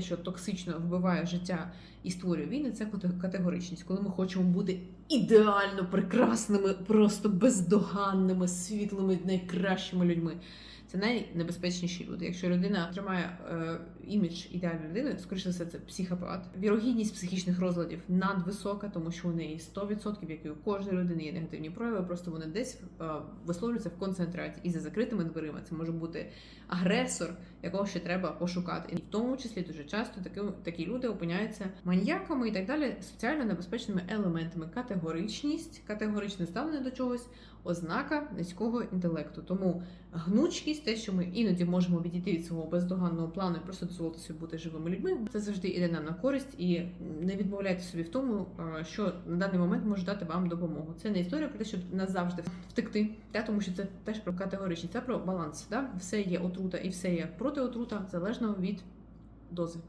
Що токсично вбиває життя і створює війни, це кате- категоричність, коли ми хочемо бути ідеально прекрасними, просто бездоганними, світлими, найкращими людьми. Це найнебезпечніші люди. Якщо людина тримає е, імідж ідеальної людини, скоріше за все, це психопат. Вірогідність психічних розладів надвисока, тому що у неї 100%, як і у кожної людини, є негативні прояви. Просто вони десь е, висловлюються в концентрації і за закритими дверима. Це може бути агресор, якого ще треба пошукати. І в тому числі дуже часто такі, такі люди опиняються маньяками і так далі, соціально небезпечними елементами. Категоричність, категоричне ставлення до чогось, ознака низького інтелекту. Тому гнучкість, те, що ми іноді можемо відійти від свого бездоганного плану і просто дозволити собі бути живими людьми, це завжди іде нам на користь і не відмовляйте собі в тому, що на даний момент може дати вам допомогу. Це не історія про те, щоб назавжди втекти, та тому що це теж про категоричність, це про баланс. Да? Все є отрута і все є протиотрута залежно від дози.